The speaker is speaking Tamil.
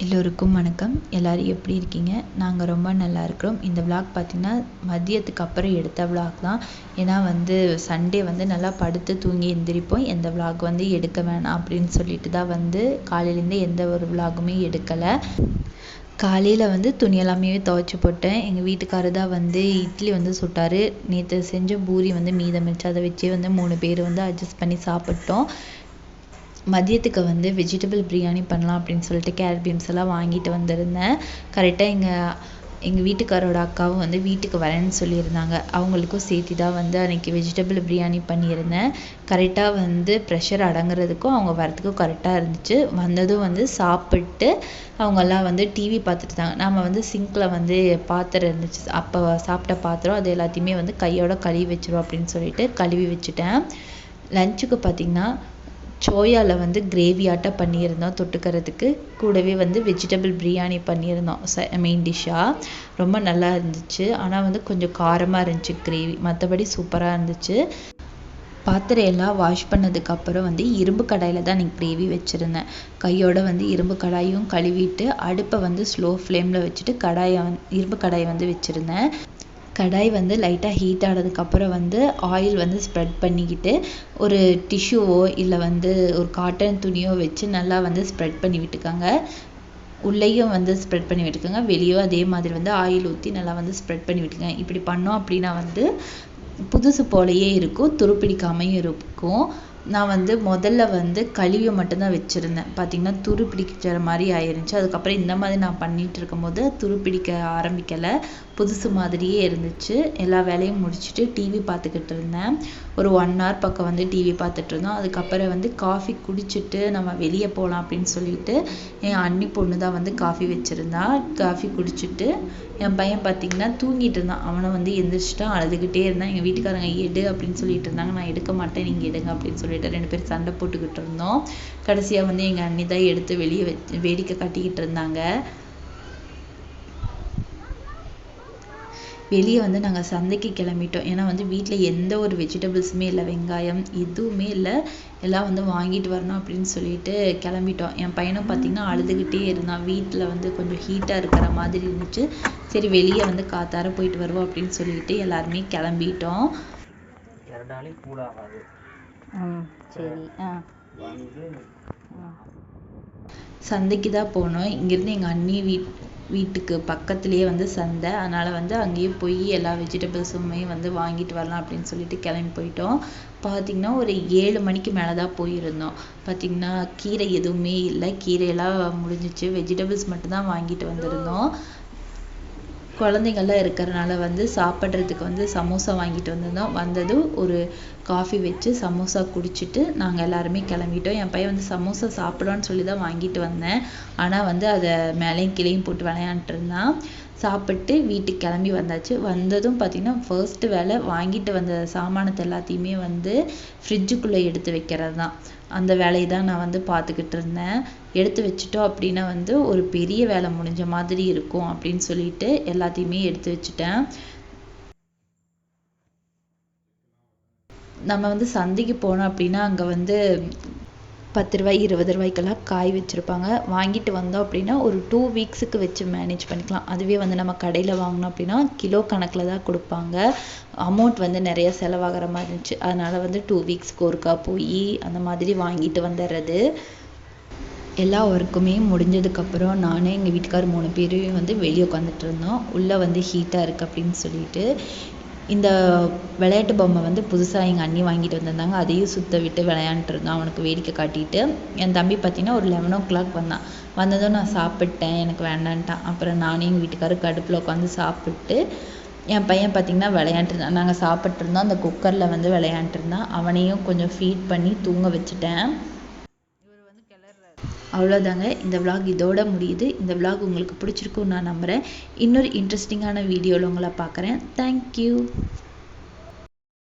எல்லோருக்கும் வணக்கம். எல்லோரும் எப்படி இருக்கீங்க? நாங்கள் ரொம்ப நல்லா இருக்கிறோம். இந்த விளாக் பார்த்திங்கன்னா மதியத்துக்கு அப்புறம் எடுத்த விளாக் தான். ஏன்னா வந்து சண்டே வந்து நல்லா படுத்து தூங்கி எந்திரிப்போம். எந்த விளாக் வந்து எடுக்க வேணாம் அப்படின்னு சொல்லிட்டு தான் வந்து காலையிலேருந்து எந்த ஒரு விளாகுமே எடுக்கலை. காலையில் வந்து துணி எல்லாமே துவைச்சி போட்டேன். எங்கள் வீட்டுக்காரர் தான் வந்து இட்லி வந்து சுட்டார். நேற்று செஞ்ச பூரி வந்து மீதம் வச்சு அதை வச்சே வந்து மூணு பேர் வந்து அட்ஜஸ்ட் பண்ணி சாப்பிட்டோம். மதியத்துக்கு வந்து வெஜிடபிள் பிரியாணி பண்ணலாம் அப்படின்னு சொல்லிட்டு கேரட் பீன்ஸ் எல்லாம் வாங்கிட்டு வந்திருந்தேன். கரெக்டாக எங்கள் எங்கள் வீட்டுக்காரோட அக்காவும் வந்து வீட்டுக்கு வரேன்னு சொல்லியிருந்தாங்க. அவங்களுக்கும் சேர்த்து தான் வந்து அன்றைக்கி வெஜிடபிள் பிரியாணி பண்ணியிருந்தேன். கரெக்டாக வந்து ப்ரெஷர் அடங்குறதுக்கும் அவங்க வரதுக்கும் கரெக்டாக இருந்துச்சு. வந்ததும் வந்து சாப்பிட்டு அவங்கெல்லாம் வந்து டிவி பார்த்துட்டு இருந்தாங்க. நம்ம வந்து சிங்கில் வந்து பாத்திரம் இருந்துச்சு. அப்போ சாப்பிட்ட பாத்திரம் அது எல்லாத்தையுமே வந்து கையோட கழுவி வச்சிருவோம் அப்படின்னு சொல்லிட்டு கழுவி வச்சுட்டேன். லஞ்சுக்கு பார்த்திங்கன்னா சோயாவில் வந்து கிரேவியாட்டம் பண்ணியிருந்தோம் தொட்டுக்கிறதுக்கு. கூடவே வந்து வெஜிடபிள் பிரியாணி பண்ணியிருந்தோம் ச மெயின் டிஷ்ஷாக ரொம்ப நல்லா இருந்துச்சு. ஆனால் வந்து கொஞ்சம் காரமாக இருந்துச்சு கிரேவி மற்றபடி சூப்பராக இருந்துச்சு. பாத்திரம் எல்லாம் வாஷ் பண்ணதுக்கப்புறம் வந்து இரும்பு கடாயில் தான் அன்றைக்கி கிரேவி வச்சுருந்தேன். கையோட வந்து இரும்பு கடாயும் கழுவிட்டு அடுப்பை வந்து ஸ்லோ ஃப்ளேமில் வச்சுட்டு கடாயை வந் இரும்பு கடாயை வந்து வச்சுருந்தேன். கடாய் வந்து லைட்டாக ஹீட் ஆனதுக்கப்புறம் வந்து ஆயில் வந்து ஸ்ப்ரெட் பண்ணிக்கிட்டு ஒரு டிஷ்யூவோ இல்லை வந்து ஒரு காட்டன் துணியோ வச்சு நல்லா வந்து ஸ்ப்ரெட் பண்ணி விட்டுக்கோங்க. உள்ளேயும் வந்து ஸ்ப்ரெட் பண்ணி விட்டுக்கோங்க. வெளியும் அதே மாதிரி வந்து ஆயில் ஊற்றி நல்லா வந்து ஸ்ப்ரெட் பண்ணி விட்டுக்கோங்க. இப்படி பண்ணோம் அப்படின்னா வந்து புதுசு போலயே இருக்கும். துருப்பிடிக்காமையும் இருக்கும். நான் வந்து முதல்ல வந்து கழுவி மட்டும்தான் வச்சுருந்தேன். பார்த்தீங்கன்னா துரு பிடிக்கிற மாதிரி ஆயிருந்துச்சு. அதுக்கப்புறம் இந்த மாதிரி நான் பண்ணிகிட்டு இருக்கும்போது துரு பிடிக்க ஆரம்பிக்கலை. புதுசு மாதிரியே இருந்துச்சு. எல்லா வேலையும் முடிச்சுட்டு டிவி பார்த்துக்கிட்டு இருந்தேன். ஒரு ஒன் ஹவர் பக்கம் வந்து டிவி பார்த்துட்டு இருந்தோம். அதுக்கப்புறம் வந்து காஃபி குடிச்சிட்டு நம்ம வெளியே போகலாம் அப்படின்னு சொல்லிட்டு என் அண்ணி பொண்ணு தான் வந்து காஃபி வச்சுருந்தா. காஃபி குடிச்சிட்டு என் பையன் பார்த்தீங்கன்னா தூங்கிட்டு இருந்தான். அவனை வந்து எந்திரிச்சிட்டான் அழுதுகிட்டே இருந்தான். எங்கள் வீட்டுக்காரங்க எடு அப்படின்னு சொல்லிட்டு இருந்தாங்க. நான் எடுக்க மாட்டேன். நீங்கள் எடுங்க அப்படின்னு சொல்லிட்டு ரெண்டு பேரும் சண்டை போட்டுக்கிட்டு இருந்தோம். கடைசியாக வந்து எங்கள் அண்ணி தான் எடுத்து வெளியே வச்சு வேடிக்கை காட்டிக்கிட்டு இருந்தாங்க. வெளியே வந்து நாங்கள் சந்தைக்கு கிளம்பிட்டோம். ஏன்னா வந்து வீட்டில் எந்த ஒரு வெஜிடபிள்ஸுமே இல்லை வெங்காயம் எதுவுமே இல்லை. எல்லாம் வந்து வாங்கிட்டு வரணும் அப்படின்னு சொல்லிட்டு கிளம்பிட்டோம். என் பையனும் பார்த்தீங்கன்னா அழுதுகிட்டே இருந்தான். வீட்டில் வந்து கொஞ்சம் ஹீட்டாக இருக்கிற மாதிரி இருந்துச்சு. சரி வெளியே வந்து காத்தார போயிட்டு வருவோம் அப்படின்னு சொல்லிட்டு எல்லாருமே கிளம்பிட்டோம். சரி. ஆ. சந்தைக்கு தான் போனோம். இங்கேருந்து எங்கள் அண்ணி வீட் வீட்டுக்கு பக்கத்துலேயே வந்து சந்தை. அதனால் வந்து அங்கேயே போய் எல்லா வெஜிடபிள்ஸுமே வந்து வாங்கிட்டு வரலாம் அப்படின்னு சொல்லிட்டு கிளம்பி போயிட்டோம். பார்த்திங்கன்னா ஒரு ஏழு மணிக்கு மேலே தான் போயிருந்தோம். பார்த்திங்கன்னா கீரை எதுவுமே இல்லை. கீரையெல்லாம் முடிஞ்சிச்சு. வெஜிடபிள்ஸ் மட்டும்தான் வாங்கிட்டு வந்திருந்தோம். குழந்தைங்கள்லாம் இருக்கிறனால வந்து சாப்பிட்றதுக்கு வந்து சமோசா வாங்கிட்டு வந்திருந்தோம். வந்ததும் ஒரு காஃபி வச்சு சமோசா குடிச்சிட்டு நாங்கள் எல்லாருமே கிளம்பிட்டோம். என் பையன் வந்து சமோசா சாப்பிடுவான்னு சொல்லி தான் வாங்கிட்டு வந்தேன். ஆனால் வந்து அதை மேலேயும் கீழேயும் போட்டு விளையாண்ட்டு இருந்தான். சாப்பிட்டு வீட்டுக்கு கிளம்பி வந்தாச்சு. வந்ததும் பார்த்தீங்கன்னா ஃபர்ஸ்ட்டு வேலை வாங்கிட்டு வந்த சாமானத்தை எல்லாத்தையுமே வந்து ஃப்ரிட்ஜுக்குள்ளே எடுத்து வைக்கிறது தான் அந்த வேலையை தான் நான் வந்து பார்த்துக்கிட்டு இருந்தேன். எடுத்து வச்சுட்டோம் அப்படின்னா வந்து ஒரு பெரிய வேலை முடிஞ்ச மாதிரி இருக்கும் அப்படின்னு சொல்லிட்டு எல்லாத்தையுமே எடுத்து வச்சுட்டேன். நம்ம வந்து சந்தைக்கு போனோம் அப்படின்னா அங்கே வந்து பத்து ரூபாய் இருபது ரூபாய்க்கெல்லாம் காய் வச்சுருப்பாங்க. வாங்கிட்டு வந்தோம் அப்படின்னா ஒரு டூ வீக்ஸுக்கு வச்சு மேனேஜ் பண்ணிக்கலாம். அதுவே வந்து நம்ம கடையில் வாங்கினோம் அப்படின்னா கிலோ கணக்கில் தான் கொடுப்பாங்க. அமௌண்ட் வந்து நிறைய செலவாகிற மாதிரி இருந்துச்சு. அதனால் வந்து டூ வீக்ஸ்க்கு ஒருக்கா போய் அந்த மாதிரி வாங்கிட்டு வந்துடுறது எல்லா ஒர்க்குமே முடிஞ்சதுக்கப்புறம் நானே எங்கள் வீட்டுக்கார் மூணு பேரும் வந்து வெளியே உட்காந்துட்டு இருந்தோம். உள்ளே வந்து ஹீட்டாக இருக்குது அப்படின்னு சொல்லிட்டு இந்த விளையாட்டு பொம்மை வந்து புதுசாக எங்கள் அண்ணி வாங்கிட்டு வந்திருந்தாங்க. அதையும் சுற்ற விட்டு விளையாண்டுட்டு இருந்தான். அவனுக்கு வேடிக்கை காட்டிட்டு என் தம்பி பார்த்தீங்கன்னா ஒரு லெவன் ஓ கிளாக் வந்தான். வந்ததும் நான் சாப்பிட்டேன் எனக்கு வேண்டான்ட்டான். அப்புறம் நானும் எங்கள் வீட்டுக்காரர் கடுப்பில் உட்காந்து சாப்பிட்டு என் பையன் பார்த்திங்கன்னா விளையாண்டுருந்தான் நாங்கள் சாப்பிட்ருந்தோம் அந்த குக்கரில் வந்து விளையாண்டுருந்தான் அவனையும் கொஞ்சம் ஃபீட் பண்ணி தூங்க வச்சுட்டேன். அவ்வளோதாங்க இந்த விலாக் இதோட முடியுது. இந்த விலாக் உங்களுக்கு பிடிச்சிருக்கும் நான் நம்புகிறேன் இன்னொரு இன்ட்ரெஸ்டிங்கான வீடியோவில் உங்களை பார்க்குறேன். தேங்க்யூ